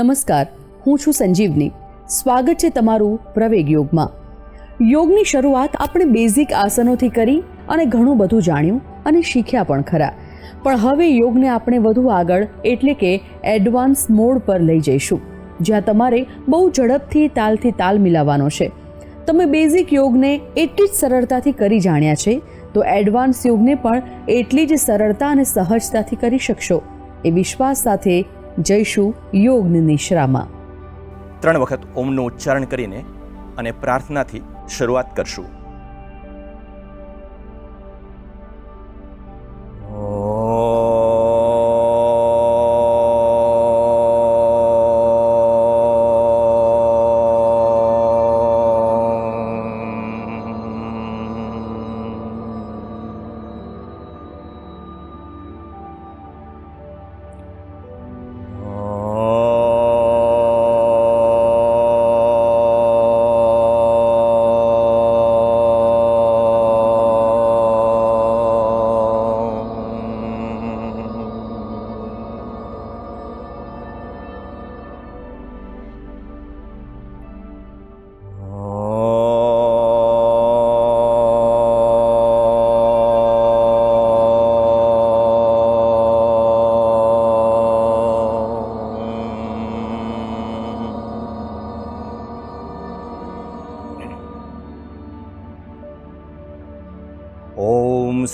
નમસ્કાર, હું છું સંજીવની. સ્વાગત છે તમારું પ્રવેગ યોગમાં. યોગની શરૂઆત આપણે બેઝિક આસનોથી કરી અને ઘણું બધું જાણ્યું અને શીખ્યા પણ ખરા. પણ હવે યોગને આપણે વધુ આગળ, એટલે કે એડવાન્સ મોડ પર લઈ જઈશું, જ્યાં તમારે બહુ ઝડપથી તાલથી તાલ મિલાવવાનો છે. તમે બેઝિક યોગને એટલી જ સરળતાથી કરી જાણ્યા છે, તો એડવાન્સ યોગને પણ એટલી જ સરળતા અને સહજતાથી કરી શકશો. એ વિશ્વાસ સાથે જઈશું યોગ નિશ્રામાં. ત્રણ વખત ઓમનું ઉચ્ચારણ કરીને અને પ્રાર્થનાથી શરૂઆત કરશું.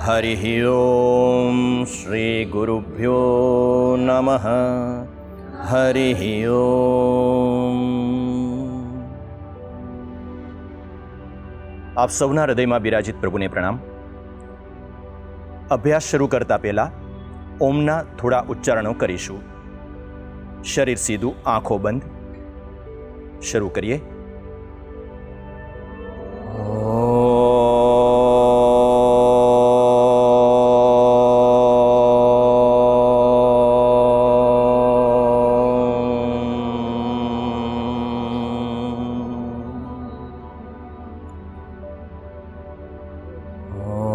હરિ ઓમ શ્રી ગુરુભ્યો નમઃ હરિ ઓમ આપ સૌના હૃદયમાં બિરાજિત પ્રભુને પ્રણામ અભ્યાસ શરૂ કરતા પહેલાં ઓમના થોડા ઉચ્ચારણો કરીશું શરીર સીધું આંખો બંધ શરૂ કરીએ Oh.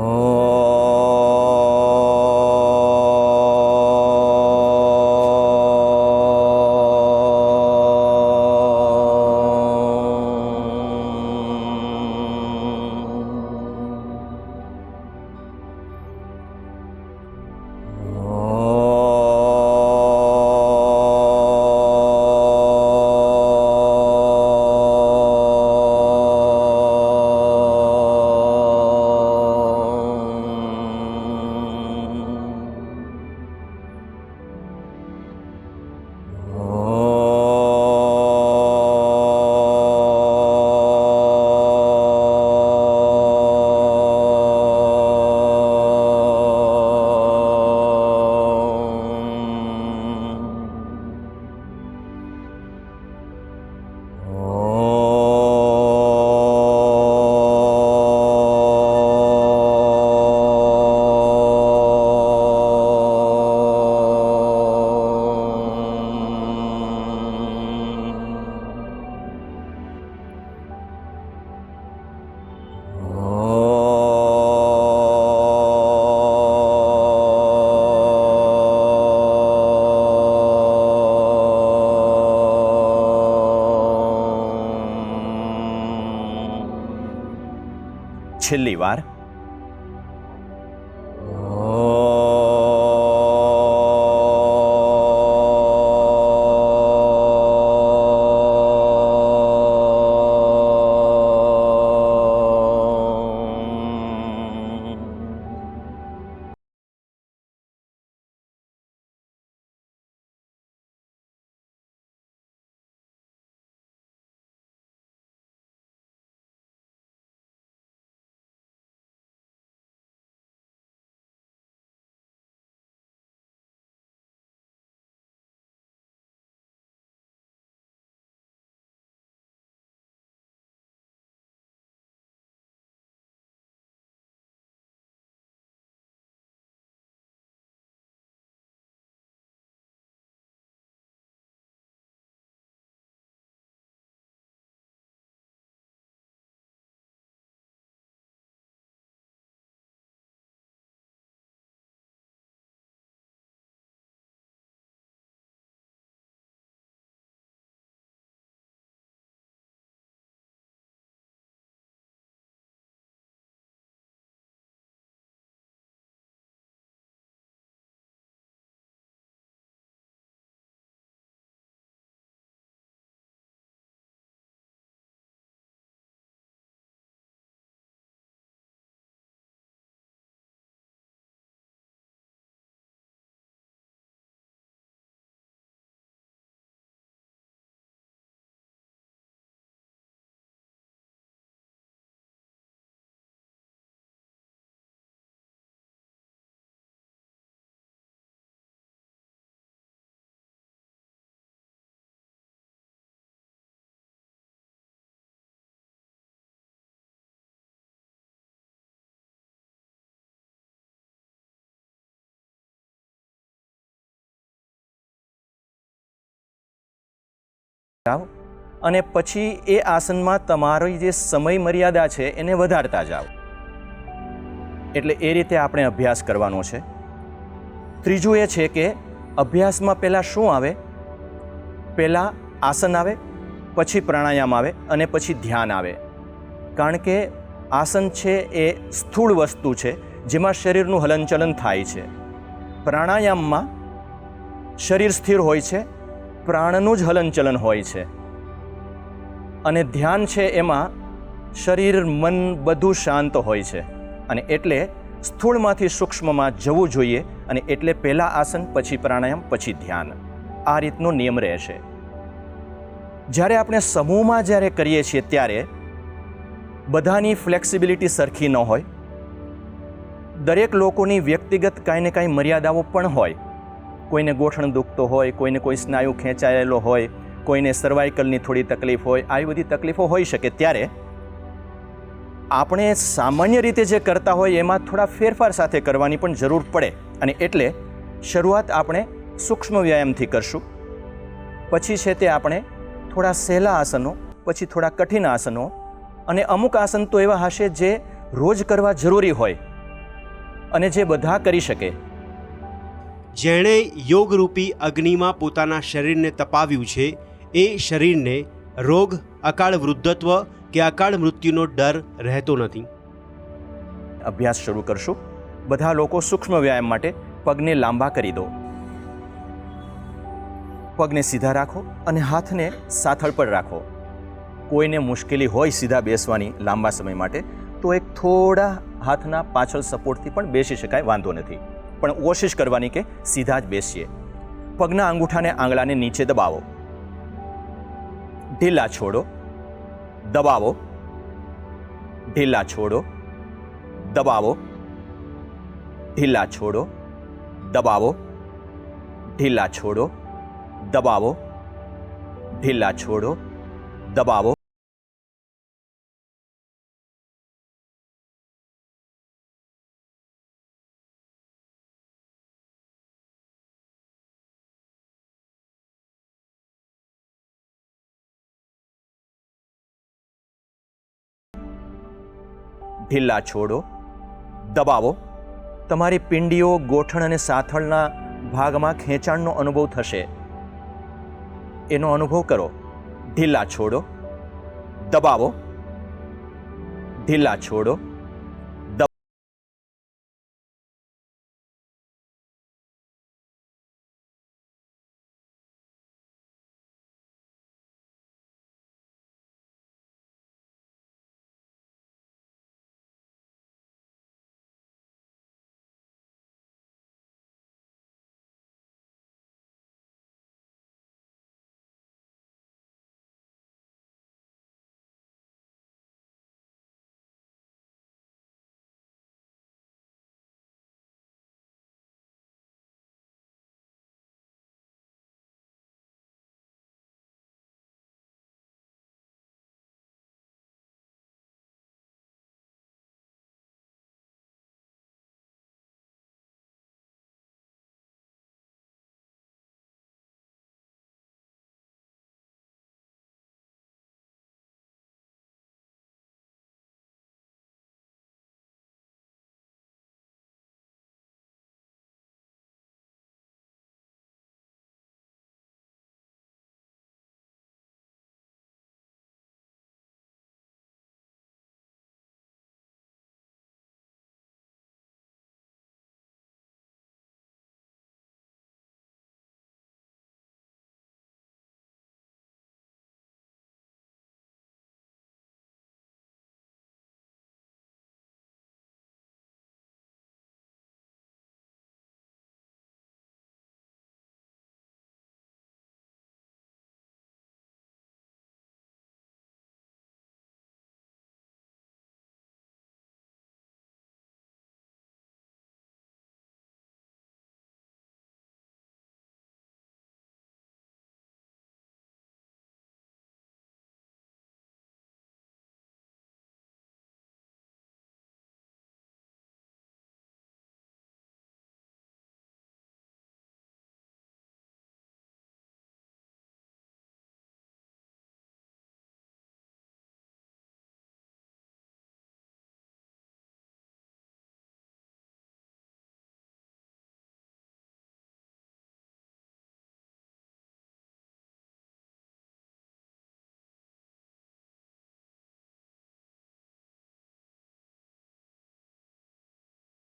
Bolívar જાઓ અને પછી એ આસનમાં તમારી જે સમય મર્યાદા છે એને વધારતા જાઓ. એટલે એ રીતે આપણે અભ્યાસ કરવાનો છે. ત્રીજું એ છે કે અભ્યાસમાં પહેલાં શું આવે? પહેલાં આસન આવે, પછી પ્રાણાયામ આવે અને પછી ધ્યાન આવે. કારણ કે આસન છે એ સ્થૂળ વસ્તુ છે, જેમાં શરીરનું હલનચલન થાય છે. પ્રાણાયામમાં શરીર સ્થિર હોય છે પ્રાણનું જ હલનચલન હોય છે. અને ધ્યાન છે એમાં શરીર, મન બધું શાંત હોય છે. અને એટલે સ્થૂળમાંથી સૂક્ષ્મમાં જવું જોઈએ અને એટલે પહેલાં આસન, પછી પ્રાણાયામ, પછી ધ્યાન. આ રીતનો નિયમ રહેશે જ્યારે આપણે સમૂહમાં જ્યારે કરીએ છીએ ત્યારે બધાની ફ્લેક્સિબિલિટી સરખી ન હોય. દરેક લોકોની વ્યક્તિગત કાંઈ ને કાંઈ મર્યાદાઓ પણ હોય. કોઈને ગોઠણ દુખતો હોય, કોઈને કોઈ સ્નાયુ ખેંચાયેલો હોય, કોઈને સર્વાઇકલની થોડી તકલીફ હોય, આવી બધી તકલીફો હોઈ શકે ત્યારે આપણે સામાન્ય રીતે જે કરતા હોય એમાં થોડા ફેરફાર સાથે કરવાની પણ જરૂર પડે અને એટલે શરૂઆત આપણે સૂક્ષ્મ વ્યાયામથી કરશું. પછી છે તે આપણે થોડા સહેલા આસનો, પછી થોડા કઠિન આસનો અને અમુક આસન તો એવા હશે જે રોજ કરવા જરૂરી હોય અને જે બધા કરી શકે. જેણે યોગરૂપી અગ્નિમાં પોતાના શરીરને તપાવ્યું છે, એ શરીરને રોગ, અકાળ વૃદ્ધત્વ કે અકાળ મૃત્યુનો ડર રહેતો નથી. અભ્યાસ શરૂ કરશું. બધા લોકો સૂક્ષ્મ વ્યાયામ માટે પગને લાંબા કરી દો. પગને સીધા રાખો અને હાથને સાથળ પર રાખો. કોઈને મુશ્કેલી હોય સીધા બેસવાની લાંબા સમય માટે, તો એક થોડા હાથના પાછળ સપોર્ટથી પણ બેસી શકાય, વાંધો નથી. પણ કોશિશ કરવાની કે સીધા જ બેસીએ. પગના અંગૂઠાને આંગળાને નીચે દબાવો. ઢીલા છોડો. દબાવો. ઢીલા છોડો. દબાવો. ઢીલા છોડો. દબાવો. ઢીલા છોડો. દબાવો. ઢીલા છોડો. દબાવો. ઢીલા છોડો, દબાવો. તમારી પિંડીઓ ગોઠણ અને સાથળના ભાગમાં ખેંચાણનો અનુભવ થશે. એનો અનુભવ કરો. ઢીલા છોડો, દબાવો. ઢીલા છોડો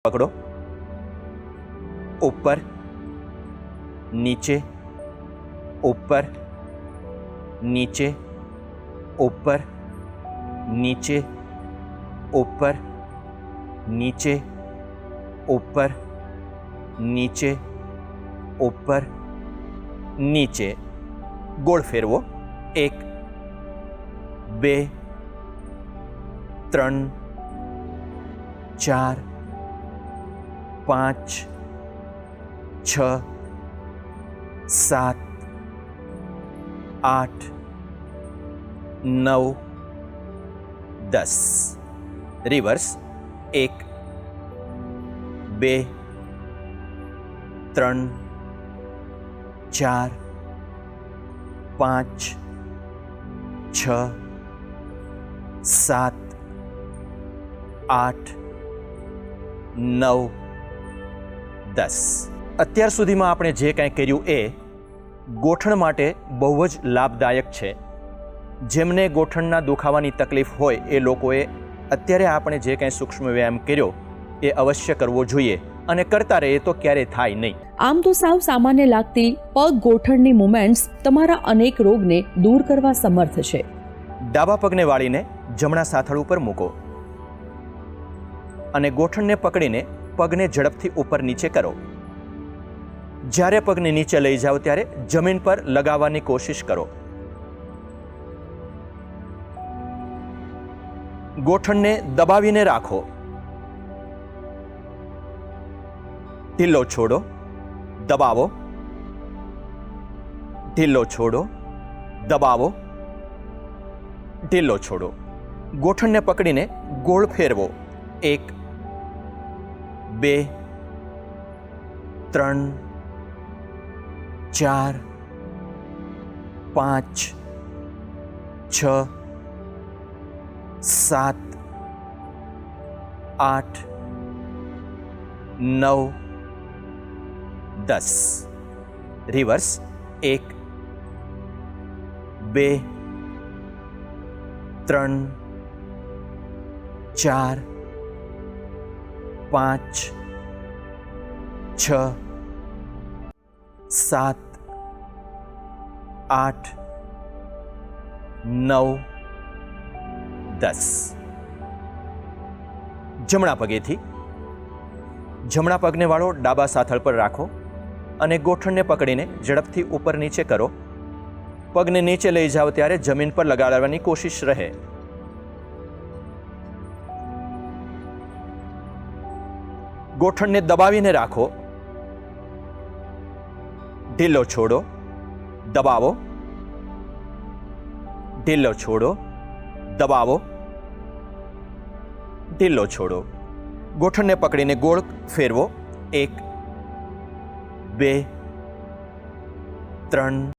પકડો. ઉપર, નીચે ઉપર નીચે ઉપર નીચે ઉપર નીચે ઉપર નીચે ઉપર, નીચે. ગોળ ફેરવો. એક, બે, ત્રણ, ચાર પાંચ છ સાત આઠ નવ દસ રિવર્સ એક બે ત્રણ ચાર પાંચ છ સાત આઠ નવ દસ. અત્યાર સુધીમાં આપણે જે કાંઈ કર્યું એ ગોઠણ માટે બહુ જ લાભદાયક છે. જેમને ગોઠણના દુખાવાની તકલીફ હોય એ લોકોએ અત્યારે આપણે જે કાંઈ સૂક્ષ્મ વ્યાયામ કર્યો એ અવશ્ય કરવો જોઈએ અને કરતા રહીએ તો ક્યારેય થાય નહીં. આમ તો સાવ સામાન્ય લાગતી પગ ગોઠણની મુમેન્ટ્સ તમારા અનેક રોગને દૂર કરવા સમર્થ છે. ડાબા પગને વાળીને જમણા સાથળ ઉપર મૂકો. અને ગોઠણને પકડીને પગને ઝડપથી ઉપર નીચે કરો. જ્યારે પગને નીચે લઈ જાઓ ત્યારે જમીન પર લગાવવાની કોશિશ કરો. ગોઠણને દબાવીને રાખો. ઢીલો છોડો. દબાવો. ઢીલો છોડો. દબાવો. ઢીલો છોડો. ગોઠણને પકડીને ગોળ ફેરવો. એક બે ત્રણ ચાર પાંચ છ સાત આઠ નવ દસ. રિવર્સ એક બે ત્રણ ચાર પાંચ, છ, સાત, આઠ, નવ, દસ. જમણા પગેથી, જમણા પગને વાળો ડાબા સાથળ પર રાખો અને ગોઠણને પકડીને ઝડપથી ઉપર નીચે કરો. પગને નીચે લઈ જાઓ ત્યારે જમીન પર લગાડવાની કોશિશ રહે. ગોઠણને દબાવીને રાખો. ઢીલો છોડો. દબાવો. ઢીલો છોડો. દબાવો. ઢીલો છોડો. ગોઠણને પકડીને ગોળ ફેરવો. એક, બે, ત્રણ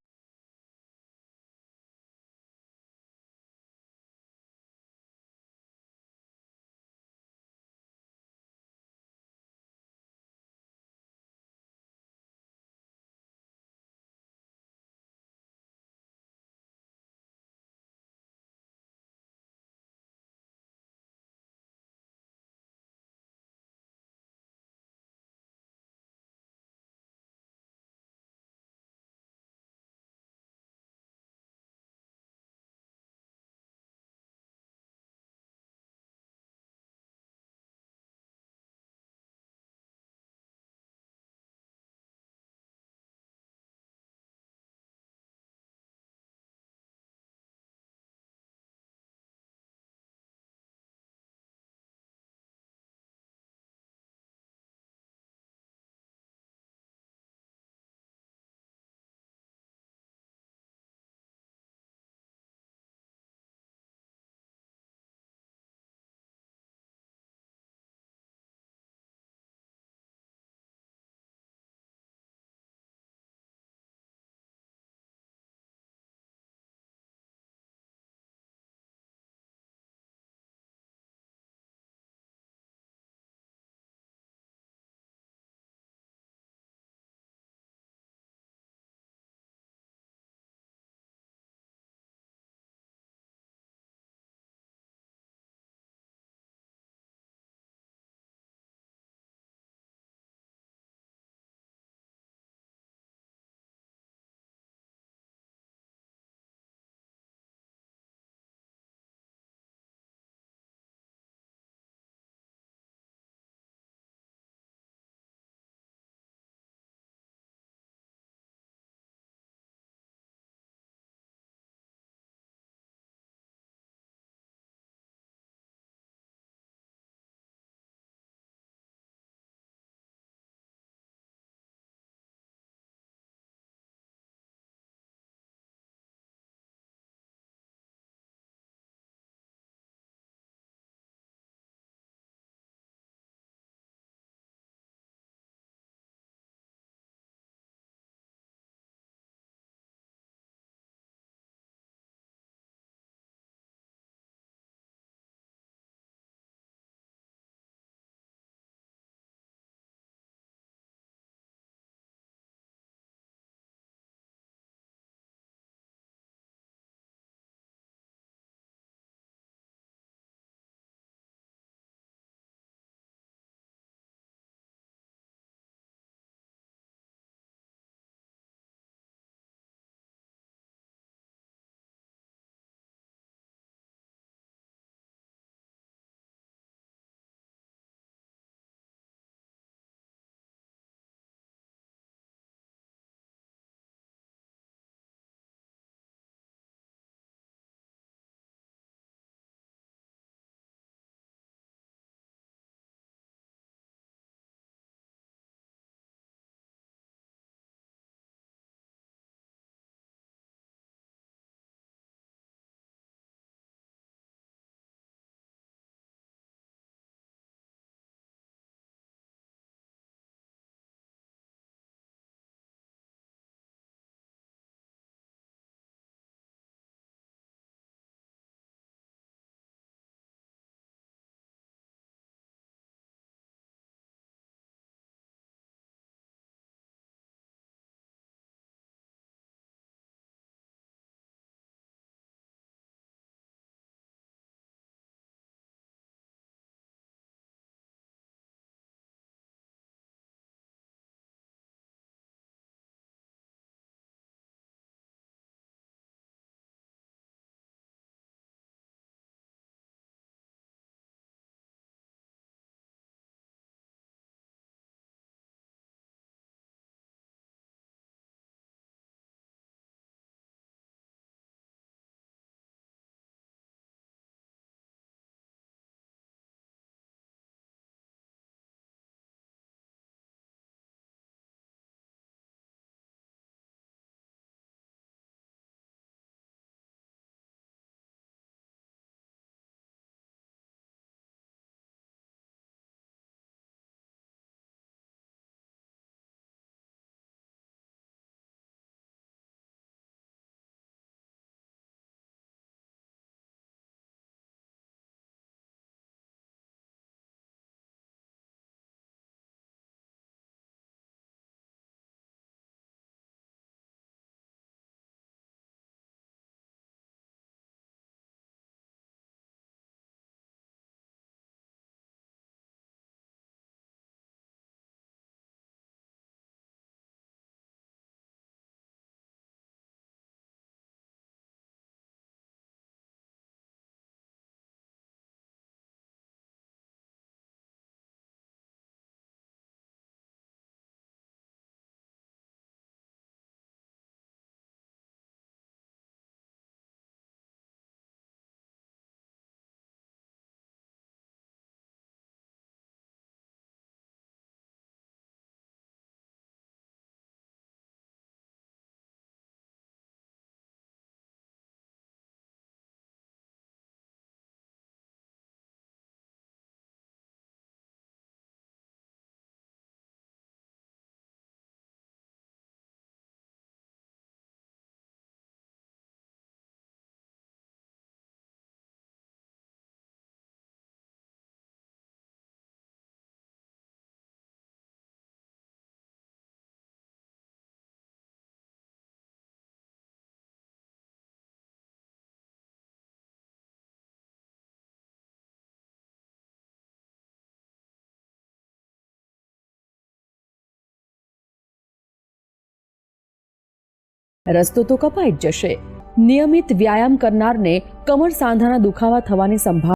રસ્તો તો કપાઈ જ જશે. નિયમિત વ્યાયામ કરનારને કમર સાંધાના દુખાવા થવાની સંભાવના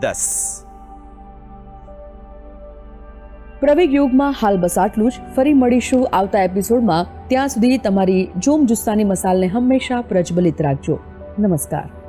દસ પ્રવેગ યુગમાં હાલ બસ આટલું જ. ફરી મળીશું આવતા એપિસોડમાં ત્યાં સુધી તમારી જોમ જુસ્સાની મસાલને હંમેશા પ્રજ્વલિત રાખજો. નમસ્કાર.